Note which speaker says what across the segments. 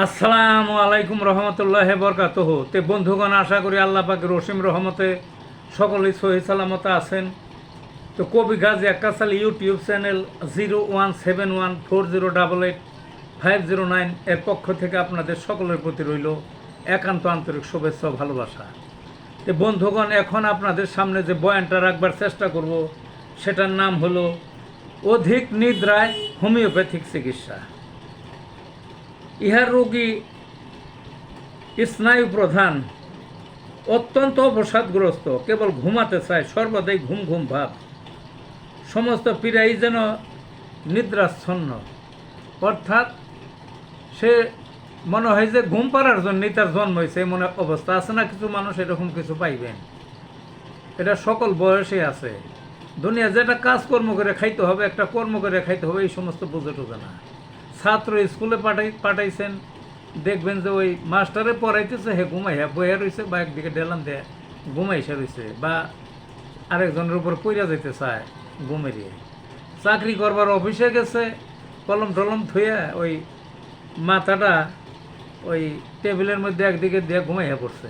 Speaker 1: আসসালামু আলাইকুম রহমতুল্লাহ বরকাত তে বন্ধুগণ, আশা করি আল্লাহ পাকের রসিম রহমতে সকলেই সহি সালামতে আছেন। তো কবি Gazi আক্কাসাল YouTube channel zero one seven one four zero double eight five zero nine এর পক্ষ থেকে আপনাদের সকলের প্রতি রইল একান্ত আন্তরিক শুভেচ্ছা ভালোবাসা। তো বন্ধুগণ, এখন আপনাদের সামনে যে বয়ানটা রাখবার চেষ্টা করব, সেটার নাম হলো, অধিক নিদ্রায় হোমিওপ্যাথিক চিকিৎসা। ইহার রোগী স্নায়ু প্রধান, অত্যন্ত অবসাদগ্রস্ত, কেবল ঘুমাতে চায়, সর্বদাই ঘুম ঘুম ভাব। সমস্ত পীড়াই যেন নিদ্রাচ্ছন্ন। অর্থাৎ সে মনে হয় যে ঘুম পাড়ার জন্যই তার জন্ম হয়েছে মনে অবস্থা আছে না? কিছু মানুষ এরকম কিছু পাইবেন। এটা সকল বয়সে আছে। দুনিয়া যেটা কাজকর্ম করে খাইতে হবে, একটা কর্ম করে খাইতে হবে, এই সমস্ত বুঝে টুঝে না। ছাত্র স্কুলে পাঠাই, পাঠাইছেন, দেখবেন যে ওই মাস্টারে পড়াইতেছে, হে ঘুমাইয়া বইয়া রয়েছে বা একদিকে ডেলান দেয় ঘুমাইসা রয়েছে বা আরেকজনের উপর পইরা যেতে চায় ঘুমেরিয়ে চাকরি করবার অফিসে গেছে, কলম টলম থুয়ে ওই মাথাটা ওই টেবিলের মধ্যে একদিকে দিয়ে ঘুমাইয়া পড়ছে।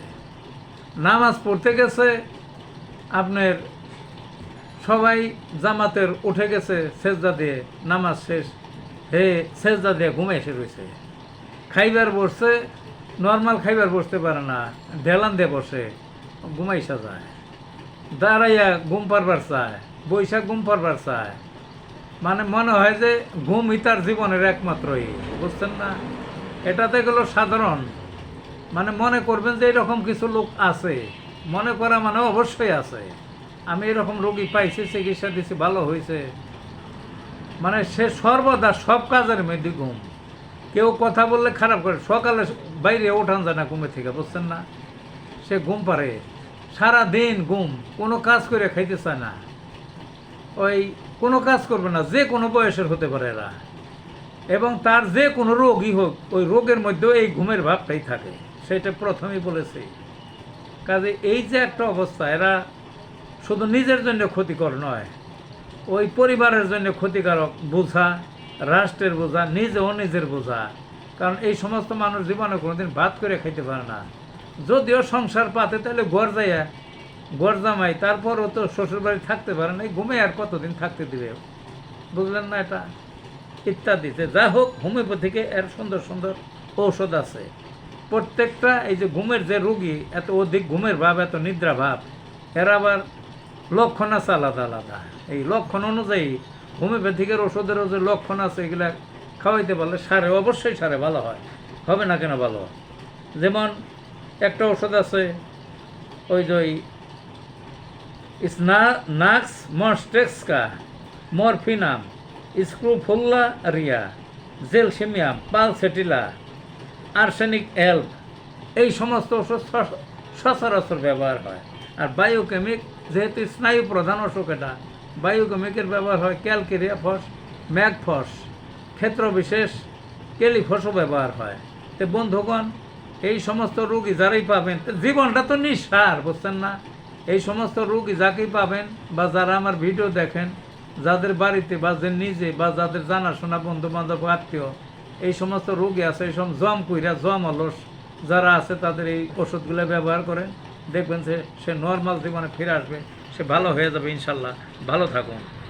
Speaker 1: নামাজ পড়তে গেছে, আপনার সবাই জামাতের উঠে গেছে, সেজদা দিয়ে, নামাজ শেষ। হে সেজদা দিয়ে ঘুমে এসে রয়েছে। খাইবার বসছে নর্মাল খাইবার বসতে পারে না, ঢেলান দিয়ে বসে ঘুমাইসা যায়। দাঁড়াইয়া ঘুম পারবার চায় বৈশাখ ঘুম পারবার চায়। মানে মনে হয় যে ঘুমই তার জীবনের একমাত্রই, বুঝছেন না? এটাতে গেল সাধারণ। মানে মনে করবেন যে এরকম কিছু লোক আছে, মনে করা মানে অবশ্যই আছে। আমি এরকম রোগী পাইছি, চিকিৎসা দিছি, ভালো হয়েছে মানে সে সর্বদা সব কাজের মধ্যে ঘুম। কেউ কথা বললে খারাপ করে। সকালে বাইরে ওঠান যায় না ঘুমে থেকে, বুঝছেন না? সে ঘুম পারে সারা দিন ঘুম, কোনো কাজ করে খাইতে চায় না। ওই কোনো কাজ করবে না, যে কোনো বয়সের হতে পারে এরা। এবং তার যে কোনো রোগই হোক, ওই রোগের মধ্যেও এই ঘুমের ভাবটাই থাকে। সেটা প্রথমেই বলেছি। কাজে এই যে একটা অবস্থা, এরা শুধু নিজের জন্য ক্ষতিকর নয় ওই পরিবারের জন্য ক্ষতিকারক বোঝা, রাষ্ট্রের বোঝা নিজেও নিজের বোঝা। কারণ এই সমস্ত মানুষ জীবনে কোনোদিন ভাত করে খাইতে পারে না। যদিও সংসার পাতে তাহলে ঘর যাইয়া, ঘর জামাই, তারপরও তো শ্বশুরবাড়ি থাকতে পারে না ঘুমে আর কতদিন থাকতে দিবে? বুঝলেন না এটা? ইত্যাদিতে যা হোক, হোমিওপ্যাথিকে এর সুন্দর সুন্দর ঔষধ আছে। প্রত্যেকটা এই যে ঘুমের যে রুগী, এত অধিক ঘুমের ভাব, এত নিদ্রা ভাব, এর আবার লক্ষণ আছে আলাদা আলাদা। এই লক্ষণ অনুযায়ী হোমিওপ্যাথিকের ওষুধেরও যে লক্ষণ আছে, এগুলা খাওয়াইতে পারলে সারে, অবশ্যই সারে, ভালো হয়। হবে না কেন ভালো? যেমন একটা ওষুধ আছে, ওই যে ওই nux moschata, morphinum, scrophularia, gelsemium, pulsatilla, arsenic alb, এই সমস্ত ওষুধ সচরাচর ব্যবহার হয়। আর বায়োকেমিক যেহেতু স্নায়ু প্রধান অসুখ এটা বায়োকেমিকের ব্যবহার হয় ক্যালকেরিয়া ফস ম্যাগফস ক্ষেত্র বিশেষ, কেলিফসও ব্যবহার হয়। তো বন্ধুগণ, এই সমস্ত রুগী যারাই পাবেন জীবনটা তো নিঃসার, বুঝছেন না? এই সমস্ত রুগী যাকেই পাবেন বা যারা আমার ভিডিও দেখেন, যাদের বাড়িতে বা যে নিজে বা যাদের জানাশোনা বন্ধু বান্ধব আত্মীয়, এই সমস্ত রোগী আছে, এই সব জম কুইরা জম অলস, যারা আছে তাদের এই ওষুধগুলো ব্যবহার করেন। দেখবেন যে সে নর্মাল জীবনে ফিরে আসবে সে ভালো হয়ে যাবে ইনশাল্লাহ। ভালো থাকুন।